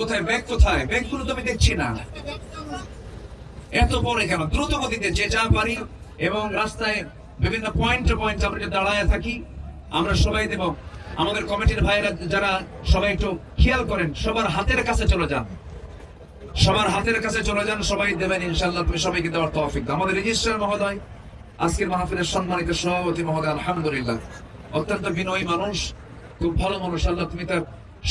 কোথায়? ব্যাগ কোথায়? ব্যাগগুলো তো আমি দেখছি না। এত পরে কেন? দ্রুত গতিতে যে যা পারি এবং রাস্তায় বিভিন্ন পয়েন্ট পয়েন্ট আমরা যে দাঁড়ায় থাকি, আমরা সবাই দেব। আমাদের কমিটির ভাইয়েরা যারা সবাই একটু খেয়াল করেন, সবার হাতের কাছে চলে যান। সবার হাতের কাছে চলে যান, সবাই দেবেন ইনশাল্লাহ তুমি সবাইকে দেওয়ার দাও। আমাদের রেজিস্ট্রার মহোদয়, আজকের মাহফিলের সম্মানিত সভাপতি মহোদয়, আলহামদুলিল্লাহ। অত্যন্ত বিনয়ী মানুষ, খুব ভালো মানুষ, আল্লাহ তুমি তার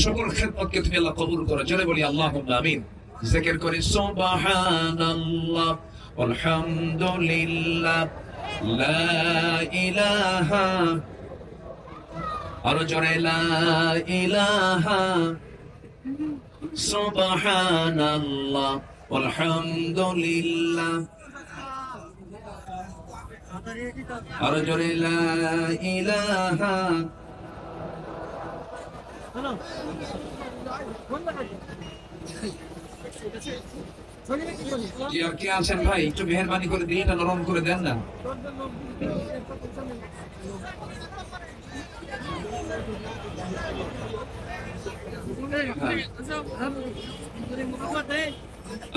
সকল খেদমতকে তুমি আল্লাহ কবুল করো। চলে বলি আল্লাহ আমিন। জিকির করি, সুবহানাল্লাহ আলহামদুলিল্লাহ লা ইলাহা, আরও জোরে, লা ইলাহা, সুবহানাল্লাহ আলহামদুলিল্লাহ জোরে, লা ইলাহা আছেন ভাই, একটু মেহরবানি করে নরম করে দেন না।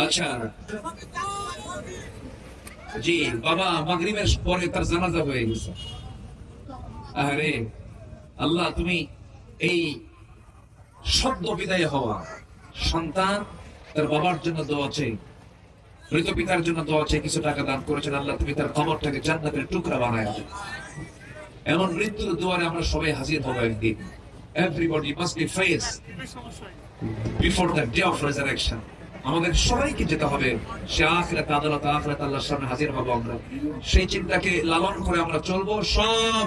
আচ্ছা। জি, বাবা, মাগরিবের পরে তার জানাজা হয়ে গেছে। আরে আল্লাহ, তুমি এই সদ্য বিদায় হওয়া। সন্তান তার বাবার জন্য দোয়া চাই মৃত পিতার জন্য দোয়া চাই কিছু টাকা দান করেছেন। আল্লাহ তুমি তার কবরটাকে জান্নাতের টুকরা বানায় এমন মৃত্যুর দুয়ারে আমরা সবাই হাজির হব একদিন। Everybody must be face before the day of resurrection আমাদের সবাইকে যেতে হবে। সে আখরাত আদালত, আখরাত আল্লাহর সামনে হাজির হব আমরা। সেই চিন্তাকে লালন করে আমরা চলবো। সব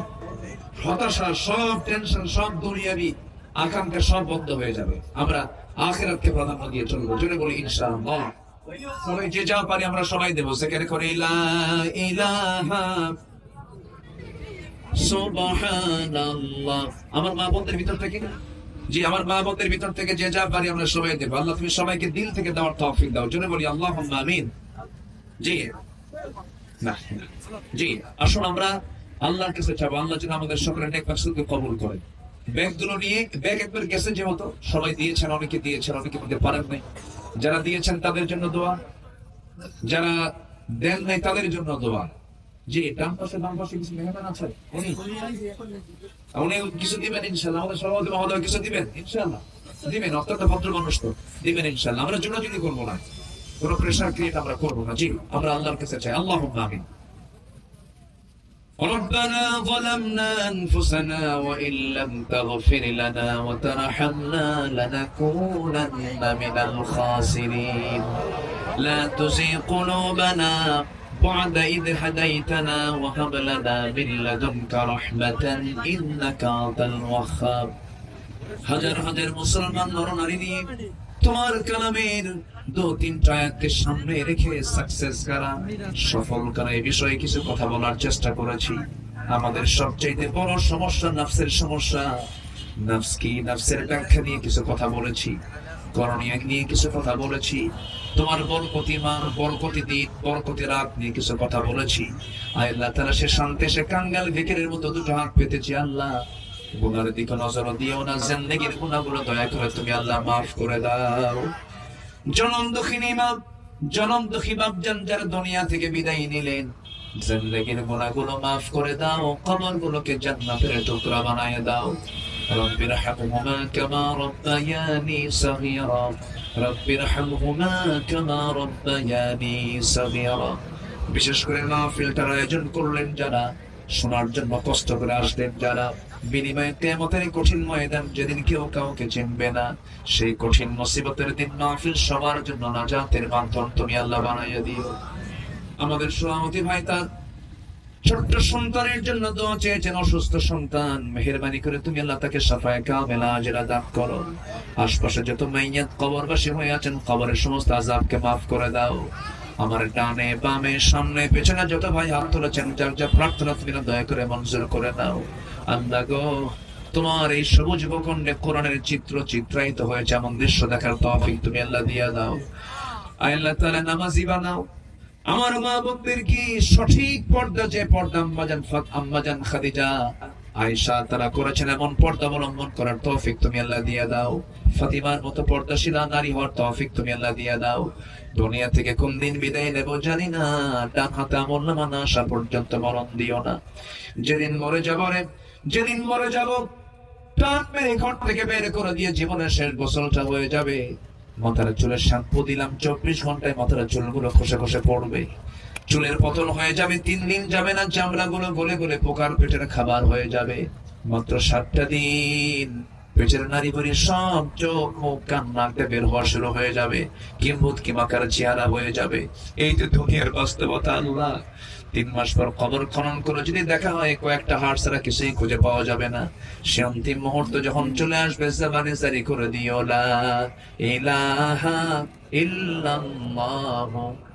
হতাশা, সব টেনশন সব দুনিয়াবি আকাঙ্ক্ষা সব বন্ধ হয়ে যাবে। আমরা আখেরাতকে প্রাধান্য দিয়ে চলবো। জোরে বলি, ইনশাআল্লাহ। সবাই যে যা পারি আমরা সবাই দেবো। সেখানে করে আমার মা বোনদের ভিতর থেকে জি, আমার মা বোনদের ভিতর থেকে যে যা পারি আমরা সবাই দেবো। আল্লাহ, তুমি সবাইকে দিল থেকে দেওয়ার তৌফিক দাও। জোরে বলি আল্লাহ আমিন। জি। জি, আসুন আমরা আল্লাহর কাছে চাবো। আল্লাহ যেন আমাদের সকলের নেক কবুল করে। ব্যাগগুলো নিয়ে, ব্যাগ একবার গেছে যেহেতু সবাই দিয়েছেন, অনেকে দিয়েছেন, অনেকে দিতে পারেন নাই। যারা দিয়েছেন তাদের জন্য দোয়া, যারা দেন নাই তাদের জন্য দোয়া। জি ডান পাশে ডান পাশে কিছু মেহমান আছে? উনি? উনি কিছু দিবেন ইনশাল্লাহ আমাদের সভাপতি মহোদয় কিছু দিবেন? ইনশাল্লাহ দিবেন, অত্যন্ত ভদ্র মানুষ তো। দিবেন ইনশাল্লাহ আমরা জোরাজুরি করব না। কোনো প্রেশার ক্রিয়েট আমরা করব না। জি, আমরা আল্লাহর কাছে চাই। আল্লাহ আমিন। ربنا ظلمنا أنفسنا وإن لم تغفر لنا وترحمنا لنكونن من الخاسرين لا تزغ قلوبنا بعد إذ هديتنا وهب لنا من لدنك رحمة إنك أنت الوهاب হাজার হাজার মুসলমান নরনারী নিয়ে তোমার কালামের দু তিনটা আয়াতকে সামনে রেখে সাকসেস করা। সফল করা এই বিষয়ে কিছু কথা বলার চেষ্টা করেছি। আমাদের সবচাইতে বড় সমস্যা নাফসের সমস্যা। ব্যাখ্যা নিয়ে কিছু কথা বলেছি। করণীয় নিয়ে কিছু কথা বলেছি। তোমার বরকতি মান বরকতি দিন বরকতি রাত নিয়ে কিছু কথা বলেছি। আল্লাহ তারা সে শান্তে, সে কাঙ্গাল ভিকেরের মতো দুটো হাত পেতেছি, আল্লাহ। গুনার দিকে নজর দিও না জিন্দগির গুনাহগুলো দয়া করে তুমি আল্লাহ মাফ করে দাও জনম দুঃখিনী বাপ জনম দুঃখী বাপ যান যারা দুনিয়া থেকে বিদায় নিলেন জিন্দগির গুনাহগুলো মাফ করে দাও কবর গুলোকে জান্নাতের টুকরা বানায় দাও رب ارحمهما كما ربياني صغيرا رب ارحمهما كما ربياني صغيرا বিশেষ করে মাহফিলটার আয়োজন করলেন যারা শোনার জন্য কষ্ট করে আসলেন যারা। বিনিময়ে কঠিন ময়দান যেদিন কেউ কাউকে চিনবে না, সেই কঠিন মুসিবতের দিন মাহফিল সবার জন্য তুমি আল্লাহ বানাইয়া দিও। আমাদের ভাই তার ছোট্ট সন্তানের জন্য দোয়া চেয়েছেন, অসুস্থ সন্তান, মেহেরবানি করে তুমি আল্লাহ তাকে সাফায় কামেলা আজেরা দান করো। আশপাশে যত মাইয়াত কবরবাসী হয়ে আছেন, কবরের সমস্ত আজাবকে মাফ করে দাও। আমার ডানে বামে সামনে পেছনে যত ভাই হাত তুলেছেন, যার যা প্রার্থনা তুমি দয়া করে মঞ্জুর করে দাও আল্লাহ গো, তোমার এই সবুজ ভূখণ্ডে কোরআনের চিত্র চিত্রায়িত হয়েছে, এমন দৃশ্য দেখার তৌফিক তুমি আল্লাহ দিয়া দাও। আল্লাহ তাআলা নামাজি বানাও। আমার মা বোনদের কি সঠিক পর্দা যে পর্দা, আম্মাজান আম্মাজান খাদিজা আয়েশা তারা করেছেন এমন পর্দা অবলম্বন করার তৌফিক তুমি আল্লাহ দিয়ে দাও। ফাতিমার মতো পর্দাশীলা নারী হওয়ার তৌফিক তুমি আল্লাহ দিয়ে দাও। দুনিয়া থেকে কোন দিন বিদায় নেব জানি না। ডান হাতে আমল নামা না আসা পর্যন্ত মরণ দিও না। যেদিন মরে যাব রে, যেদিন মরে যাব, টান মেরে ঘর থেকে বের করে দিয়ে জীবনের শেষ গোসলটা হয়ে যাবে। মাথার চুলের শ্যাম্পু দিলাম, চব্বিশ ঘন্টায় মাথার চুলগুলো খসে খসে পড়বে। চুলের পতন হয়ে যাবে, তিন দিন যাবে না চামড়া গুলো গলে গলে পোকার পেটের খাবার হয়ে যাবে। মাত্র সাতটা দিন, পেটের নারী ভরি সব চোখ মুখ কান নাকতে বের হওয়া শুরু হয়ে যাবে। কিম্ভূত কিমাকার চেহারা হয়ে যাবে। এই তো দুনিয়ার বাস্তবতা আল্লাহ। তিন মাস পর খবর খনন করে যদি দেখা হয়, কয়েকটা হাড় ছাড়া কিছুই খুঁজে পাওয়া যাবে না। সে অন্তিম মুহূর্ত যখন চলে আসবে, জাবানে জারি করে দিও, লা ইলাহা ইল্লাল্লাহ